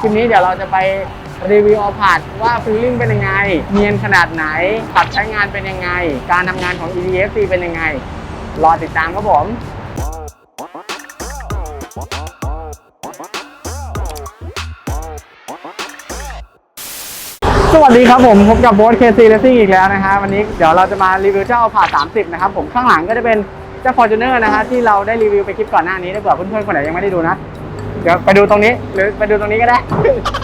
คลิปนี้เดี๋ยวเราจะไปรีวิวเอาผาดว่าฟีลลิ่งเป็นยังไง เนียนขนาดไหนขับใช้งานเป็นยังไง การทำงานของ EDFC เป็นยังไง รอติดตามครับผม สวัสดีครับผม พบกับโบ๊ท KC Racing อีกแล้วนะฮะวันนี้เดี๋ยวเราจะมารีวิวเจ้าผ่า30 นะครับผมข้างหลังก็จะเป็นเจ้า Fortuner นะฮะที่เราได้รีวิวไปคลิปก่อนหน้านี้ถ้าเผื่อเพื่อนๆคนไหนยังไม่ได้ดูนะ เดี๋ยวไปดูตรงนี้หรือไปดูตรงนี้ก็ได้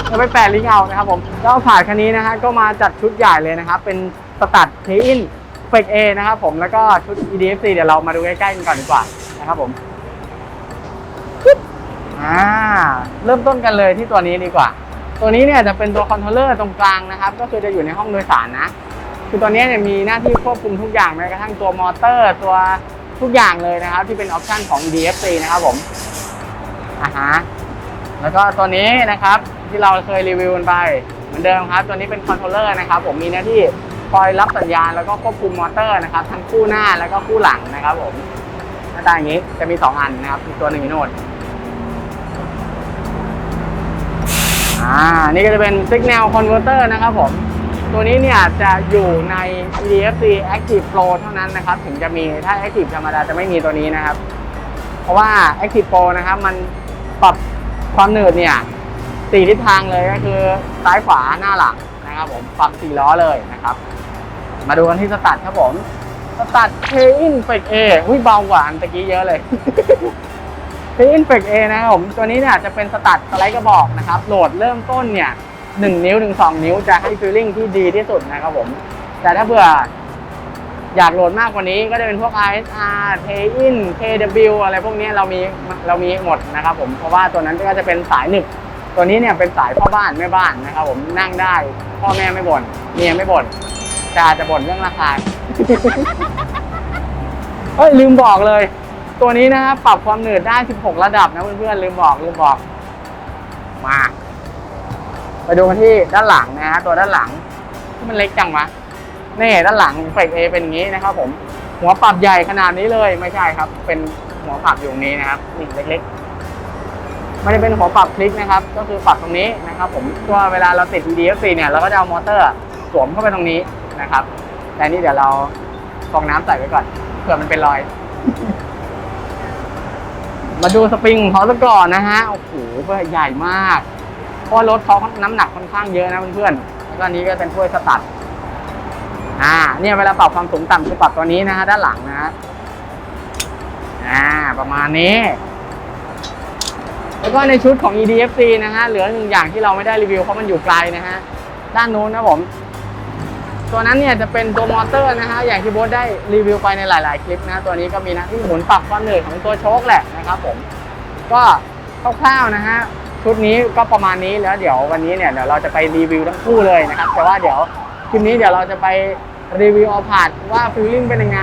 เราไปแปะลิงก์เอานะครับผมเจ้าผ่านคันนี้นะฮะก็มาจัดชุดใหญ่เลยนะครับเป็นสตัดเทอินเฟกเอนะครับผมแล้วก็ชุด EDFC เดี๋ยวเรามาดูใกล้ๆกันก่อนดีกว่านะครับผมอ่าเริ่มต้นกันเลยที่ตัวนี้ดีกว่า ตัวนี้เนี่ยจะเป็นตัวคอนโทรลเลอร์ตรงกลางนะครับ ก็คือจะอยู่ในห้องโดยสารนะ คือตัวนี้เนี่ยมีหน้าที่ควบคุมทุกอย่างแม้กระทั่งตัวมอเตอร์ ตัวทุกอย่างเลยนะครับ ที่เป็นออปชันของ DFC นะครับผม อ่าฮะแล้วก็ตัวนี้นะครับที่เราเคยรีวิวกันไปเหมือนเดิมครับ ตัวนี้เป็นคอนโทรลเลอร์นะครับผมมีหน้าที่คอยรับสัญญาณแล้วก็ควบคุมมอเตอร์นะครับทั้งคู่หน้าแล้วก็คู่หลังนะครับผมหน้าตาอย่างนี้จะมีสองอันนะครับอีกตัวหนึ่งอยู่โน่นอ่านี่ก็จะเป็น Signal Converter นะครับผมตัวนี้เนี่ยจะอยู่ใน EDFC Active Pro เท่านั้นนะครับ ถึงจะมีถ้า Active ธรรมดาจะไม่มีตัวนี้นะครับ เพราะว่า Active Pro นะครับมัน ปรับความหนืดเนี่ยสี่ทิศทางเลยก็คือซ้ายขวาหน้าหลังนะครับผมปรับสี่ล้อเลยนะครับ มาดูกันที่สตัดครับผมสตัด k i n f e c A อุ้ยเบากว่านตะกี้เยอะเลยเทอินเฟกเอนะครับผมตัวนี้เนี่ยจะเป็นสตัดสไลด์กระบอกนะครับ โหลดเริ่มต้นเนี่ยหนึ่งนิ้วถึงสองนิ้วจะให้ฟีลลิ่งที่ดีที่สุดนะครับผม แต่ถ้าเผื่อ อยากโหลดมากกว่านี้ก็จะเป็นพวก ISR t in KW อะไรพวกนี้เรามีเรามีหมดนะครับผมเพราะว่าตัวนั้นก็จะเป็นสายหนึบตัวนี้เนี่ยเป็นสายพ่อบ้านแม่บ้านนะครับผมนั่งได้ พ่อแม่ไม่บ่นเมียไม่บ่นจะจะบ่นเรื่องราคาเฮ้ยลืมบอกเลย ตัวนี้นะครับปรับความหนืดได้ 16 ระดับนะเพื่อนๆลืมบอกลืมบอก มา ไปดูกันที่ด้านหลังนะฮะตัวด้านหลังที่มันเล็กจังวะ นี่ด้านหลังเฟกเอเป็นอย่างนี้นะครับผมหัวปรับใหญ่ขนาดนี้เลยไม่ใช่ครับ เป็นหัวปรับอยู่นี้นะครับนี่เล็กๆไม่ได้เป็นหัวปรับคลิกนะครับ ก็คือปรับตรงนี้นะครับผมตัวเวลาเราติด EDFC เนี่ยเราก็จะเอามอเตอร์สวมเข้าไปตรงนี้นะครับ แต่นี่เดี๋ยวเราฟองน้ำใส่ไว้ก่อนเผื่อมันเป็นรอย มาดูสปริงของเขาซะก่อนนะฮะโอ้โหใหญ่มากเพราะรถเขาน้ำหนักค่อนข้างเยอะนะเพื่อนๆแล้วก็นนี้ก็เป็นถ้วยสตัด อ่าเนี่ยเวลาปรับความสูงต่ำคือปรับตัวนี้นะฮะด้านหลังนะฮะอ่าประมาณนี้ แล้วก็ในชุดของ EDFC นะฮะเหลือหนึ่งอย่างที่เราไม่ได้รีวิวเพราะมันอยู่ไกลนะฮะด้านนู้นนะผม ตัวนั้นเนี่ยจะเป็นตัวมอเตอร์นะฮะอย่างที่โบ๊ทได้รีวิวไปในหลาย ๆ คลิปนะ ตัวนี้ก็มีหนะที่หมุนปรับความเหนื่อยของตัวโชคแหละนะครับผมก็คร่าวๆนะฮะชุดนี้ก็ประมาณนี้แล้วเดี๋ยววันนี้เนี่ยเดี๋ยวเราจะไปรีวิวทั้งคู่เลยนะครับแต่ว่าเดี๋ยว คลิปนี้เดี๋ยวเราจะไปรีวิวเอาผาดว่าฟีลลิ่งเป็นยังไง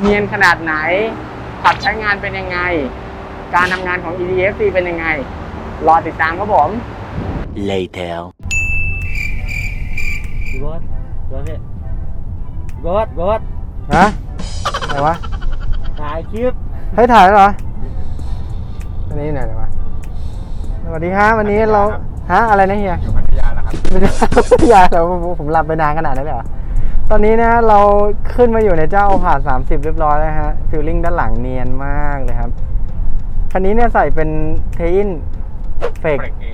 เนียนขนาดไหนขับใช้งานเป็นยังไง การทำงานของ EDFC เป็นยังไง รอติดตามครับผม Later. พี่โบ๊ทโบ๊ทพี่โบ๊ทโบ๊ทฮะอะไรวะถ่ายคลิปให้ถ่ายแล้วเหรอ อันนี้ไหนเลยวะสวัสดีครับวันนี้เราฮะอะไรนะเฮีย อยู่พัทยาแล้ว ครับไม่ได้พัทยาแต่ว่าผมผมหลับไปนานขนาดนั้นเลยเหรอตอนนี้นะเราขึ้นมาอยู่ในเจ้าผ่าสามสิบเรียบร้อยแล้วฮะฟิลลิ่งด้านหลังเนียนมากเลยครับคันนี้เนี่ยใส่เป็นเทอินเฟกเบรกเอ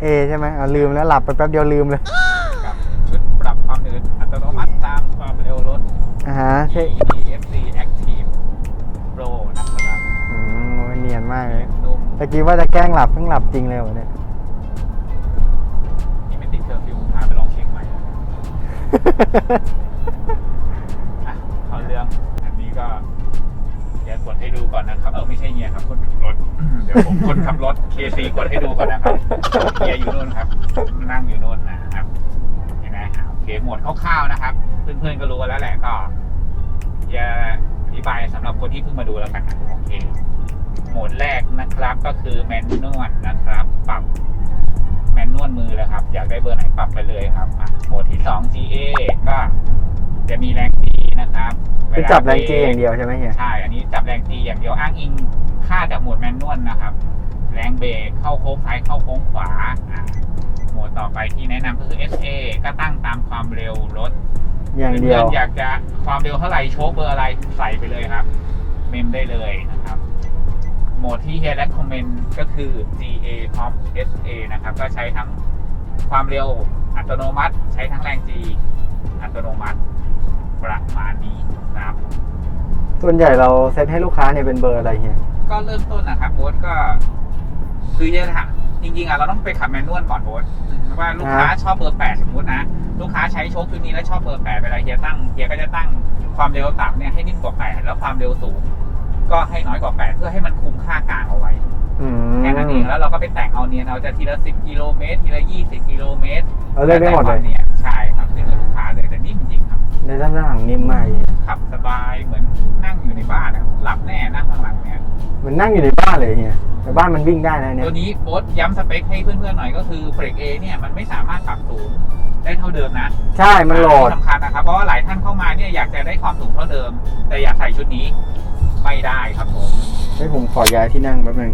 เอใช่ไหมอ่าลืมแล้วหลับไปแป๊บเดียวลืมเลยกับชุดปรับความหนืดอัตโนมัติตามความเร็วรถอ่าฮะเท EDFC Active Pro นะครับอืมโอ้ยเนียนมากเลยนุ่มตะกี้ว่าจะแกล้งหลับเพิ่งหลับจริงเลยวะเนี่ย อะเข้าเรื่อง อันนี้ก็เดี๋ยวกดให้ดูก่อนนะครับเออไม่ใช่เฮียครับ คนขับรถ เดี๋ยวผมคนขับรถ KC กดให้ดูก่อนนะครับเฮียอยู่โน่นครับ นั่งอยู่โน่นนะครับเห็นไหมอะโอเคหมวดคร่าวๆนะครับ เพื่อนๆก็รู้กันแล้วแหละก็อย่าอธิบายสำหรับคนที่เพิ่งมาดูแล้วกันนะโอเค โหมดแรกนะครับก็คือแมนนวลนะครับ ปรับ นนวลมือเลยครับ อยากได้เบอร์ไหนปรับไปเลยครับอะโหมดที่ 2 GA ก็จะมีแรงจีนะครับคือจับแรงจีเวลอย่างเดียวใช่ไหมเฮียใช่ อันนี้จับแรงจีอย่างเดียวอ้างอิงค่าจากโหมดแมนนวลนะครับ แรงเบรกเข้าโค้งซ้ายเข้าโค้งขวาอ่าโหมดต่อไปที่แนะนำก็คือ SA ก็ตั้งตามความเร็วรถอย่างเดียวพื่อนๆอยากจะความเร็วเท่าไหร่โชคเบอร์อะไรใส่ไปเลยครับ เมมได้เลยนะครับ โหมดที่เฮียและคอมเมนต์ก็คือ GA Top SA นะครับ ก็ใช้ทั้งความเร็วอัตโนมัติ ใช้ทั้งแรง G อัตโนมัติประมาณนี้ครับ ส่วนใหญ่เราเซตให้ลูกค้าเนี่ยเป็นเบอร์อะไรเฮียก็เริ่มต้นนะครับโบ๊ทก็ คือจะถามจริงๆอะเราต้องไปขับแมนนวลก่อนโบ๊ทว่าลูกค้าชอบเบอร์แปดสมมตินะ ลูกค้าใช้โชคชุดนี้แล้วชอบเบอร์แปดเวลาเฮียตั้งเฮียก็จะตั้งความเร็วต่ำเนี่ยให้นิ่มกว่าแปดแล้วความเร็วสูง ก็ให้น้อยกว่าแปดเพื่อให้มันคุ้มค่ากลางเอาไว้อืมแค่นั้นเองแล้วเราก็ไปแต่งเอาเนียนเอาจะทีละสิบกิโลเมตร ทีละยี่สิบกิโลเมตรเราเลือกได้หมดเลยแวแต่ความนียนใช่ครับขึ้นกับลูกค้าเลยแต่นิ่มจริงครับในด้านหลังนิ่มมากเฮียขับสบายเหมือนนั่งอยู่ในบ้านนะครับหลับแน่นั่งข้างหลังเนี่ยเหมันนั่งอยู่ในบ้านเลยเฮียแต่บ้านมันวิ่งได้นะเนี่ยตัวนี้โบ๊ทย้ำสเปคให้เพื่อนๆหน่อยก็คือเบรกเอเนี่ยมันไม่สามารถปรับสูงได้เท่าเดิมนะ ใช่มันโหลดที่สำคัญนะครับเพราะว่าหลายท่านเข้ามาเนี่ยอยากจะได้ความสูงเท่าเดิม แต่อยากใส่ชุดนี้ ไม่ได้ครับผม ให้ผมขอย้ายที่นั่งแป๊บหนึง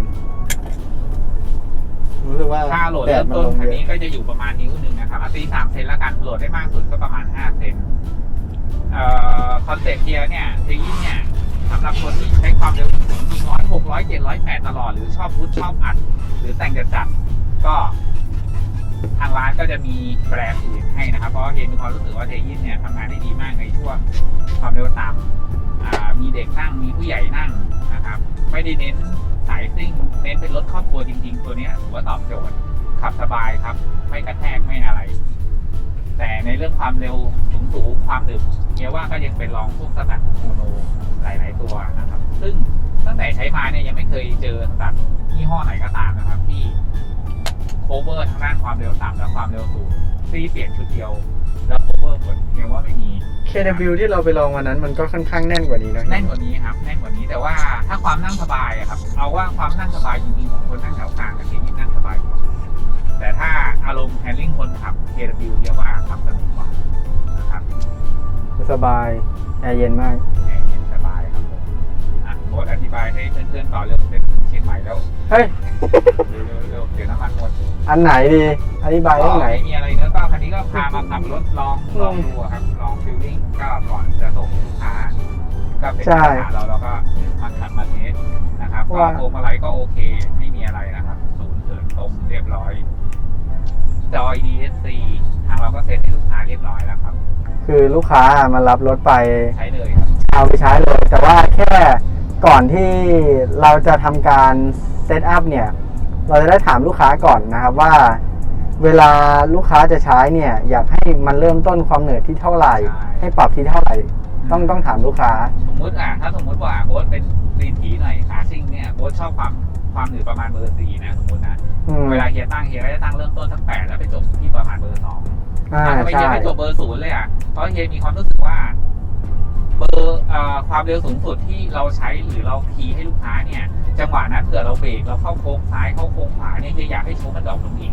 รู้สึกว่าค่าโหลดแดเริ่ดมมันต้นลงคันเยนี้อะก็จะอยู่ประมาณนิ้วหนึ่งนะครับเอาตีสามเซนละกันโหลดได้มากสุดก็ประมาณห้าเซนเอ่อคอนเซ็ปต์เกียร์เนี่ยเทยิ่เนี่ยสำหรับคนที่ใช้ความเร็วสูงยิงร้อยหกร้อยเจ็ดร้อยแปดตลอด หรือชอบพุชชอบอัด หรือแต่งจัดๆก็ ทางร้านก็จะมีแบรนด์อื่นให้นะครับ เพราะว่าเห็นมีความรู้สึกว่าเทยินเนี่ยทำงานได้ดีมากในช่วงความเร็วต่ำอ่า มีเด็กนั่งมีผู้ใหญ่นั่งนะครับ ไม่ได้เน้นสายซิ่งเน้นเป็นรถครอบครัวจริง ๆ ตัวนี้ถือว่าตอบโจทย์ขับสบายครับ ไม่กระแทกไม่อะไร แต่ในเรื่องความเร็วสูงสูงๆความดึกเนี่ยว่าก็ยังเป็นรองพวกสตัดโมโนหลาย ๆ ตัวนะครับ ซึ่งตั้งแต่ใช้มาเนี่ยยังไม่เคยเจอสตัดยี่ห้อไหนก็ตามนะครับ ที่โคเวอร์ทางด้านความเร็วต่ำและความเร็วสูงซีเปลี่ยนชุดเดียว เวอร์ผลเพียงว่าไม่มี KW ที่เราไปลองวันนั้นมันก็ค่อนข้างแน่นกว่านี้นะแน่นกว่านี้ครับแน่นกว่านี้แต่ว่าถ้าความนั่งสบายอะครับเอาว่าความนั่งสบายจริงๆของคนนั่งแถวกลางกับเทยิ่งนั่งสบายกว่าแต่ถ้าอารมณ์แฮนดิ้งคนขับ KW เรียกว่าขับสนุกกว่านะครับสบายแอร์เย็นมากแอร์เย็นสบายครับผมอะโค้ดอธิบายให้เพื่อนๆต่อเรื่องเป็นเชียงใหม่แล้วเฮ้ยเร็วๆเร็วๆเดี๋ยวน้ำมันหมดอันไหนดีอธิบายก็เรื่องไหนไม่มีอะไรเนอะก็คันนี้ ก็พามาขับรถลองลองดูอะครับ ลองฟิลลิ่งก็ก่อนจะส่งลูกค้าก็เป็นใช่ปัญหาเราเราก็มาขับมาเทสนะครับก็ว่าโคมอะไรก็โอเค ไม่มีอะไรนะครับ ศูนย์เถินตรงเรียบร้อย จอย DSC ทางเราก็เซ็ตให้ลูกค้าเรียบร้อยแล้วครับ คือลูกค้ามารับรถไปใช้เลยครับเอาไปใช้เลย แต่ว่าแค่ก่อนที่เราจะทำการเซตอัพเนี่ย เราจะได้ถามลูกค้าก่อนนะครับว่า เวลาลูกค้าจะใช้เนี่ยอยากให้มันเริ่มต้นความเหนื่อยที่เท่าไหร่ให้ปรับที่เท่าไหร่ ต้องต้องถามลูกค้า สมมุติอะถ้าสมมุติว่าโบ๊ทเป็นรีนถีหน่อยขาซิ่งเนี่ยโบ๊ทชอบความความหนืดประมาณเบอร์สี่นะสมมตินะอืมเวลาเฮียตั้งเฮียก็จะตั้งเริ่มต้นสักแปดแล้วไปจบที่ประมาณเบอร์สองอ่าทำไมเฮีใช่ยไม่จบเบอร์ศูนย์เลยอะเพราะเฮียมีความรู้สึกว่า เบอร์เอ่อความเร็วสูงสุดที่เราใช้หรือเราคีย์ให้ลูกค้าเนี่ย จังหวะนั้นเผื่อเราเบรกเราเข้าโค้งซ้ายเข้าโค้งขวาเนี่ยเฮียอยากให้โชว์มันดรอกลงอีก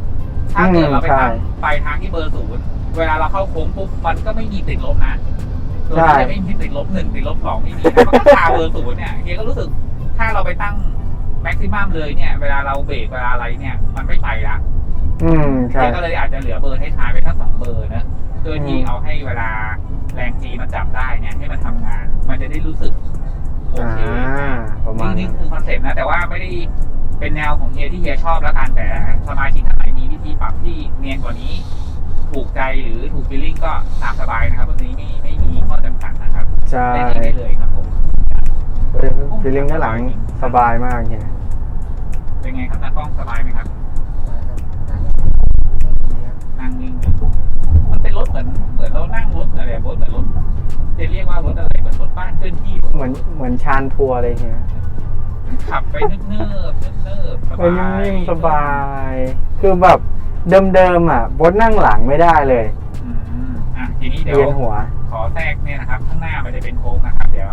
ถ้าเกิดเราไปทำไปทางที่เบอร์ศูนย์เวลาเราเข้าโค้งปุ๊บมันก็ไม่มีติดลบนะตัวนี้จะไม่มีติดลบหนึ่งติดลบสองไม่มีนะมันก็คาเบอร์ศูนย์เนี่ยเฮียก็รู้สึกถ้าเราไปตั้งแม็กซิมัมเลยเนี่ย เวลาเราเบรกเวลาอะไรเนี่ย มันไม่ไปละอืมใช่เฮียก็เลยอาจจะเหลือเบอร์ท้ายๆไปทั้งสองเบอร์นะเพื่อที่อืมเอาให้เวลาแรงจีมันจับได้เนี่ยให้มันทำงาน มันจะได้รู้สึกโออ่าเคประมาณนี่นั้นคือคอนเซ็ปต์นะ แต่ว่าไม่ได้เป็นแนวของเฮียที่เฮียชอบแล้วกันแต่สมาชิกท่านไหน มีวิธีปรับที่เนียนกว่านี้ ถูกใจหรือถูกฟีลลิ่งก็ตามสบายนะครับวันนี้ไม่ไม่มีข้อจำกัดนะครับใช่ได้ได้เลยครับผมฟีลลิ่งด้านหลังสบายมากเนี่ยเป็นไงครับตากล้องสบายไหมครับนั่งนิ่งเลยมันเป็นรถเหมือนเหมือนเรานั่งรถอะไรรถเหมือนรถจะเรียกว่ารถอะไรเหมือนรถบ้านเคลื่อนที่เหมือนเหมือนชานทัวร์เลยเนี่ยขับไปเนิบเนิบๆเนิบๆสเออบายนิ่มๆสบาย คือแบบ เดิมๆอะบดนั่งหลังไม่ได้เลยอืมอะทีนี้เดี๋ยว เวียนหัว ขอแทรกเนี่ยนะครับข้างหน้ามันจะเป็นโค้งนะครับ เดี๋ยว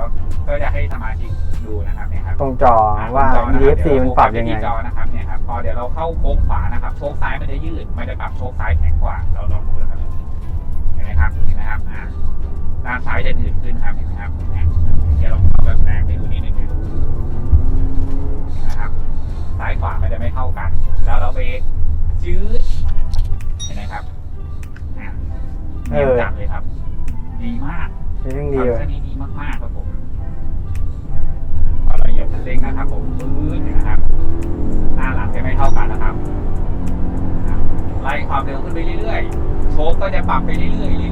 ก็จะให้สมาชิกดูนะครับเนี่ยครับตรงจอว่าจอนะครับ EFC เดี๋ยวมันปรับยังไงที่จอนะครับเนี่ยครับพอเดี๋ยวเราเข้าโค้งขวานะครับโชคซ้ายมันจะยืดมันจะปรับโชคซ้ายแข็งกว่าเราลองดูนะครับเห็นไหมครับเห็นไหมครับอ่าด้านซ้ายจะหนืดขึ้นครับเห็นไหมครับเนี่ยเดี๋ยวเราเข้าแบบแรงไปดูนิดนึงนะครับซ้ายขวามันจะไม่เท่ากัน แล้วเราเบรกจืดเห็ นไหมครับอะเอเนียอนจัดเลยครับ ดีมากนี่เรื่องดีฟังเลยก์ชันนี้ดีมากๆครับผมพอเราเหยียบคันเร่งนะครับ ผมปื๊ดนะครับ หน้าหลังจะไม่เท่ากันนะครับนะครับไล่ความเร็วขึ้นไปเรื่อยๆโชคก็จะปรับไปเรื่อยๆ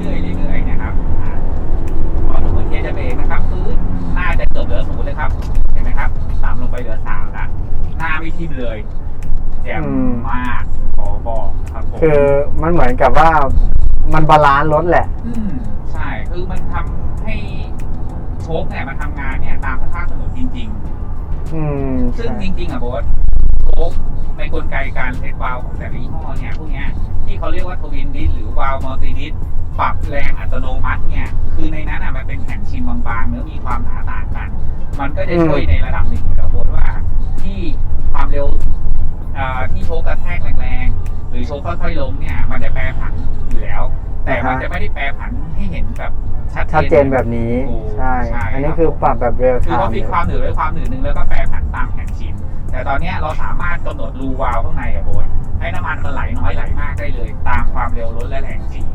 ครับผมคือมันเหมือนกับว่ามันบาลานซ์รถแหละ อืมใช่คือมันทำให้โชคเนี่ยมันทำงานเนี่ยตามสภาพถนนจริง อืมๆ ซึ่งใช่จริงๆอะโบสโชคในกลไกการเซตวาล์วของแต่ละยี่ห้อเนี่ยพวกเนี้ยที่เขาเรียกว่าทวินดิสหรือวาล์วมัลติดิสปรับแรงอัตโนมัติเนี่ยคือในนั้นอะมันเป็นแผ่นชิมบางๆเนื้อมีความหนาต่างกัน มันก็จะช่วยในระดับหนึ่งอยู่แล้วโบสว่าที่ความเร็วอ่าที่โชคกระแทกแรงๆห รือโชคค่อยๆลงเนี่ยมันจะแปรผันอยู่แล้ว แต่มันจะไม่ได้แปรผันให้เห็นแบบชัดชัดเจนแบบนี้ถูกใช่ใช่ อันนี้ครับคือปรับแบบเรียลคือไทเขาม์ฟิกความหนืดไว้ความหนืดหนึ่งแล้วก็แปรผันตามแผนชินแต่ตอนเนี้ยเราสามารถกำหนดรูวาล์วข้างในอะโบนให้น้ำมันมันไหลน้อยไหลมากได้เลย ตามความเร็วรถและแรงจริง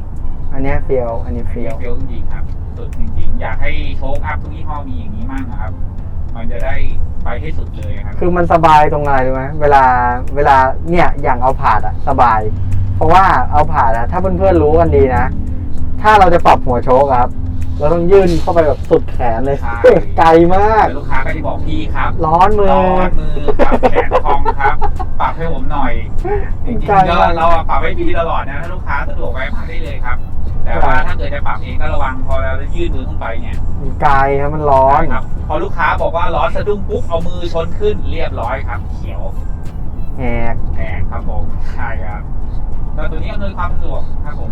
อันเนี้เฟียวอันนี้เฟีเฟียยววเฟียวจริงๆครับสุดจริงๆ อยากให้โชคอัพทุกยี่ห้อมีอย่างนี้มากนะครับ มันจะได้ไปให้สุดเลยครับคือมันสบายตรงอะไรรู้ไหมเวลาเวลาเนี่ยอย่างเอาผาดอะสบาย เพราะว่าเอาผาดอะถ้าเพื่อนๆรู้กันดีนะ ถ้าเราจะปรับหัวโชกอะครับ เราต้องยื่นเข้าไปแบบสุดแขนเลยใช่ไกลมากแต่ลูกค้าก็จะบอกพี่ครับ ร้อนมือ ร้อนมือครับแขนพองครับ ปรับให้ผมหน่อย จริงใช่ๆก็เราอะปรับให้พี่ตลอดนะ ถ้าลูกค้าสะดวกไว้พักได้เลยครับ แต่ว่าถ้าเกิดจะปรับเองก็ระวังพอเราจะยื่นมือขึ้นไปเนี่ยมันไกลครับมันร้อนครับพอลูกค้าบอกว่าร้อนสะดุ้งปุ๊บเอามือชนขึ้นเรียบร้อยครับ เขียวแหกแดงครับผมใช่ครับแล้วตัวนี้อำนวยความสะดวกครับผม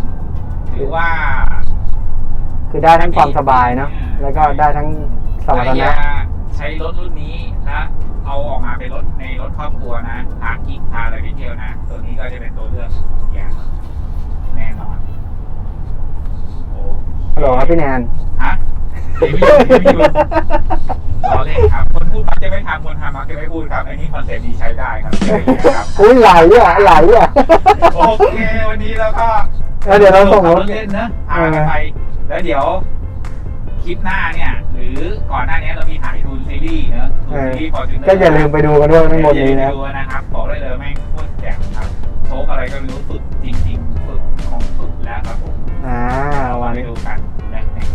ถือว่า คือได้ทั้งความสบายเนาะแล้วก็ได้ทั้งสมรรถถ้าอยานะกใช้รถรุ่นนี้นะเอาออกมาเป็นรถในรถครอบครัวนะพากิ๊กพาอะไรไปเที่ยวนะ ตัวนี้ก็จะเป็นตัวเลือกอย่างแน่นอนโอ้ ฮัลโหลครับพี่แนนฮะรีวิวรีวิวล้อเล่นครับ คนพูดมักจะไม่ทำคนทำมักจะไม่พูดครับ อันนี้คอนเซ็ปต์นี้ใช้ได้ครับใช้ได้ครับ อุ้ยไหลอะไหลอะ โอเค วันนี้แล้วก็แล้วเดี๋ยวเราส่งรถเล่นนะพากันไป แล้วเดี๋ยวคลิปหน้าเนี่ย หรือก่อนหน้านี้เรามีถ่ายทูนซีรีส์เนอะทูนซีรีส์ฟอร์จูเนอร์ก็อย่าลืมไปดูกันด้วยข้างบนนี้นะดูนะครับบอกได้เลยแม่งโคตรแจ๋ง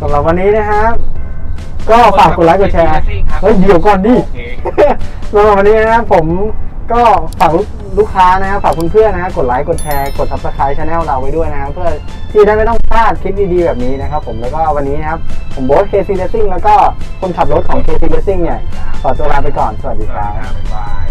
สำหรับวันนี้นะครับ ก็ฝากกดไลค์กดแชร์ครับเฮ้ยเดี๋ยวก่อนดิโอเคสำหรับวันนี้นะครับผมก็ฝากลูกลูกค้านะครับฝากเพื่อนๆนะครับกดไลค์กดแชร์กด subscribe channel เราไว้ด้วยนะครับเพื่อที่ได้ไม่ต้องพลาดคลิปดีๆแบบนี้นะครับผมแล้วก็วันนี้นะครับ ผมโบ๊ท KC Racing แล้วก็คนขับรถของ KC Racing เนี่ยขอตัวลาไปก่อนสวัสดีสวัสคดีรับ